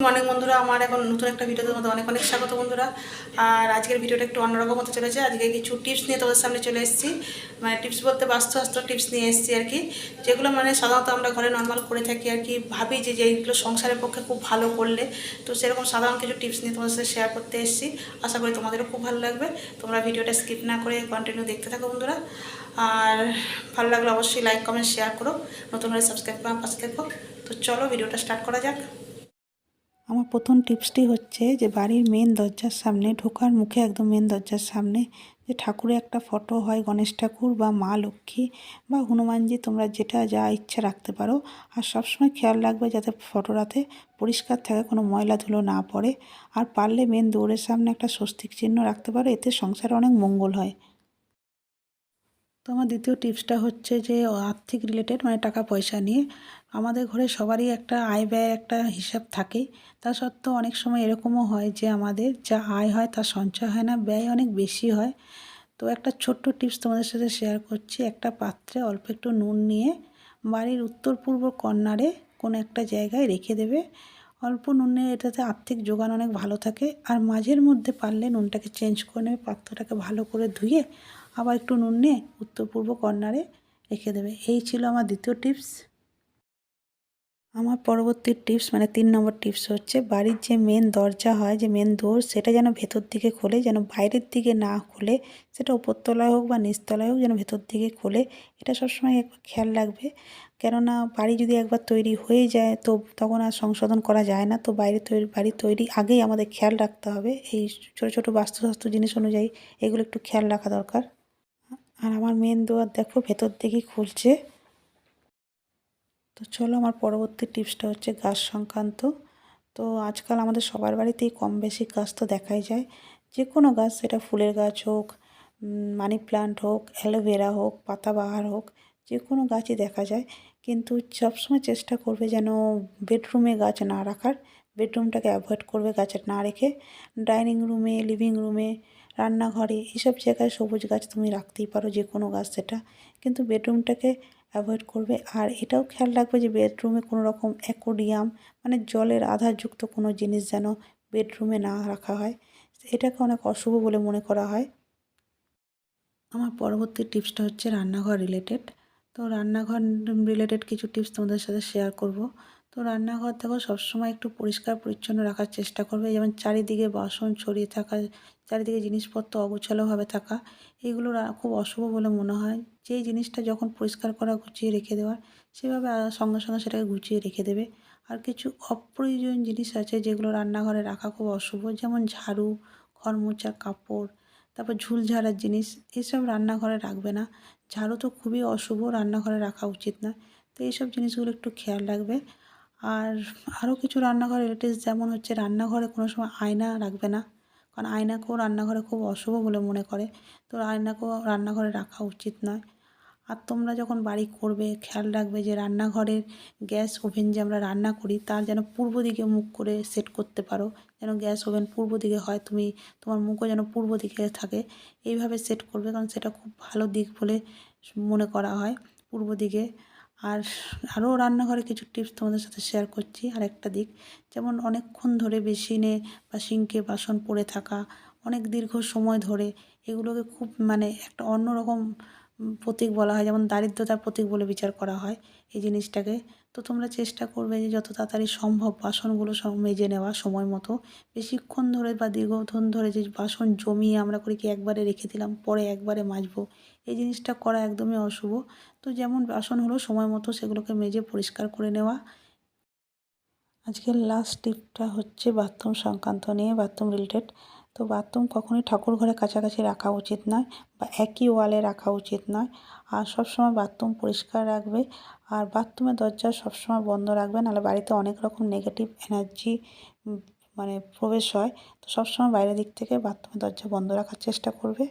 অনেক বন্ধুরা। আমার এখন নতুন একটা ভিডিওতে মধ্যে অনেক অনেক স্বাগত, বন্ধুরা। আর আজকের ভিডিওটা একটু অন্যরকম হতে চলেছে। আজকে কিছু টিপস নিয়ে তোমাদের সামনে চলে এসেছি। মানে টিপস বলতে বাস্তু বাস্তব টিপস নিয়ে এসেছি আর কি। যেগুলো মানে সাধারণত আমরা ঘরে নর্মাল করে থাকি আর কি। ভাবি যে যেগুলো সংসারের পক্ষে খুব ভালো করলে। তো সেরকম সাধারণ কিছু টিপস নিয়ে তোমাদের সাথে শেয়ার করতে এসেছি। আশা করি তোমাদেরও খুব ভালো লাগবে। তোমরা ভিডিওটা স্কিপ না করে কন্টিনিউ দেখতে থাকো, বন্ধুরা। আর ভালো লাগলে অবশ্যই লাইক কমেন্ট শেয়ার করো। নতুন হলে সাবস্ক্রাইব করে পাশে থাকো। তো চলো, ভিডিওটা স্টার্ট করা যাক। আমার প্রথম টিপসটি হচ্ছে যে বাড়ির মেন দরজার সামনে ঢোকার মুখে একদম মেন দরজার সামনে যে ঠাকুরের একটা ফটো হয় গণেশ ঠাকুর বা মা লক্ষ্মী বা হনুমানজি, তোমরা যেটা যা ইচ্ছা রাখতে পারো। আর সবসময় খেয়াল রাখবে যাতে ফটোটাতে পরিষ্কার থাকে কোনো ময়লা ধুলো না পড়ে। আর পারলে মেন দৌড়ের সামনে একটা স্বস্তিক চিহ্ন রাখতে পারো, এতে সংসারে অনেক মঙ্গল হয়। তো আমার দ্বিতীয় টিপসটা হচ্ছে যে, আর্থিক রিলেটেড মানে টাকা পয়সা নিয়ে, আমাদের ঘরে সবারই একটা আয় ব্যয়ের একটা হিসাব থাকে। তা সত্ত্বেও অনেক সময় এরকমও হয় যে, আমাদের যা আয় হয় তা সঞ্চয় হয় না, ব্যয় অনেক বেশি হয়। তো একটা ছোট্ট টিপস তোমাদের সাথে শেয়ার করছি। একটা পাত্রে অল্প একটু নুন নিয়ে বাড়ির উত্তর পূর্ব কর্নারে কোনো একটা জায়গায় রেখে দেবে। অল্প নুনে এটাতে আর্থিক যোগান অনেক ভালো থাকে। আর মাঝের মধ্যে পারলে নুনটাকে চেঞ্জ করে নেবে, পাত্রটাকে ভালো করে ধুয়ে আবার একটু নুন নিয়ে উত্তর পূর্ব কর্নারে রেখে দেবে। এই ছিল আমার দ্বিতীয় টিপস। আমার পরবর্তী টিপস মানে তিন নম্বর টিপস হচ্ছে, বাড়ির যে মেন দরজা হয়, যে মেন দোর সেটা যেন ভেতর দিকে খোলে, যেন বাইরের দিকে না খোলে, সেটা উপরতলায় হোক বা নিচতলায় হোক, যেন ভেতর দিকে খোলে, এটা সবসময় একবার খেয়াল রাখবে। কেননা বাড়ি যদি একবার তৈরি হয়ে যায়, তো তখন আর সংশোধন করা যায় না, তো বাইরে তৈরি বাড়ি তৈরি আগেই আমাদের খেয়াল রাখতে হবে। এই ছোটো ছোটো বাস্তুশাস্ত্র জিনিস অনুযায়ী এগুলো একটু খেয়াল রাখা দরকার। আর আমার মেন দোয়ার দেখো, ভেতর দিকেই খুলছে। তো চলো আমার পরবর্তী টিপসটা হচ্ছে গাছ সংক্রান্ত। তো আজকাল আমাদের সবার বাড়িতেই কম বেশি গাছ তো দেখাই যায়। যে কোনো গাছ, সেটা ফুলের গাছ হোক মানি প্লান্ট হোক অ্যালোভেরা হোক, পাতাবাহার হোক যে কোনো গাছই দেখা যায়। কিন্তু সবসময় চেষ্টা করবে যেন বেডরুমে গাছ না রাখার। বেডরুমটাকে অ্যাভয়েড করবে গাছ না রেখে। ডাইনিং রুমে লিভিং রুমে রান্নাঘরে এসব জায়গায় সবুজ গাছ তুমি রাখতেই পারো যে কোনো গাছ সেটা। কিন্তু বেডরুমটাকে অ্যাভয়েড করবে। আর এটাও খেয়াল রাখবে যে বেডরুমে কোনো রকম অ্যাকোডিয়াম মানে জলের আধারযুক্ত কোনো জিনিস যেন বেডরুমে না রাখা হয়। এটাকে অনেক অশুভ বলে মনে করা হয়। আমার পরবর্তী টিপসটা হচ্ছে রান্নাঘর রিলেটেড তো রান্নাঘর রিলেটেড কিছু টিপস তোমাদের সাথে শেয়ার করব। তো রান্নাঘর দেখো সবসময় একটু পরিষ্কার, পরিচ্ছন্ন রাখার চেষ্টা করবে। যেমন চারিদিকে বাসন ছড়িয়ে থাকা, চারিদিকে জিনিসপত্র অগোছালোভাবে থাকা, এগুলো খুব অশুভ বলে মনে হয়। যেই জিনিসটা যখন পরিষ্কার করা, গুছিয়ে রেখে দেওয়ার, সেভাবে সঙ্গে সঙ্গে সেটাকে গুছিয়ে রেখে দেবে। আর কিছু অপ্রয়োজন জিনিস আছে যেগুলো রান্নাঘরে রাখা খুব অশুভ, যেমন ঝাড়ু ঘর মোছা কাপড়, তারপর ঝুল ঝাড়ার জিনিস, এসব রান্নাঘরে রাখবে না। ঝাড়ু তো খুবই অশুভ, রান্নাঘরে রাখা উচিত না তো এইসব জিনিসগুলো একটু খেয়াল রাখবে। আর আরও কিছু রান্নাঘর রিলেটিভস যেমন হচ্ছে রান্নাঘরে কোনো সময় আয়না রাখবে না। কারণ আয়নাকেও রান্নাঘরে খুব অশুভ বলে মনে করে। তো আয়নাকেও রান্নাঘরে রাখা উচিত নয়। আর তোমরা যখন বাড়ি করবে, খেয়াল রাখবে যে রান্নাঘরের গ্যাস ওভেন যে আমরা রান্না করি, তার যেন পূর্ব দিকে মুখ করে সেট করতে পারো। যেন গ্যাস ওভেন পূর্ব দিকে হয়, তুমি, তোমার মুখও যেন পূর্ব দিকে থাকে। এইভাবে সেট করবে, কারণ সেটা খুব ভালো দিক বলে মনে করা হয়, পূর্ব দিকে। আর আরও রান্নাঘরে কিছু টিপস তোমাদের সাথে শেয়ার করছি। আর একটা দিক, যেমন অনেকক্ষণ ধরে বেসিনে বা সিঙ্কে বাসন পড়ে থাকা, অনেক দীর্ঘ সময় ধরে এগুলোকে খুব মানে একটা অন্যরকম প্রতীক বলা হয়, যেমন দারিদ্রতার প্রতীক বলে বিচার করা হয় এই জিনিসটাকে। তো তোমরা চেষ্টা করবে যে যত তাড়াতাড়ি সম্ভব বাসনগুলো সব মেজে নেওয়া সময় মতো। বেশিক্ষণ ধরে বা দীর্ঘক্ষণ ধরে যে বাসন জমিয়ে আমরা করি কি একবারে রেখে দিলাম, পরে একবারে মাজবো, এই জিনিসটা করা একদমই অশুভ। তো যেমন বাসন হলো সময় মতো সেগুলোকে মেজে পরিষ্কার করে নেওয়া। আজকের লাস্ট টিপটা হচ্ছে বাথরুম সংক্রান্ত নিয়ে বাথরুম রিলেটেড তো বাথরুম কখনোই ঠাকুর ঘরের কাছাকাছি রাখা উচিত নয় বা একই ওয়ালে রাখা উচিত নয়। আর সবসময় বাথরুম পরিষ্কার রাখবে। আর বাথরুমের দরজা সবসময় বন্ধ রাখবে, নাহলে বাড়িতে অনেক রকম নেগেটিভ এনার্জি মানে প্রবেশ হয়। তো সবসময় বাইরের দিক থেকে বাথরুমের দরজা বন্ধ রাখার চেষ্টা করবে।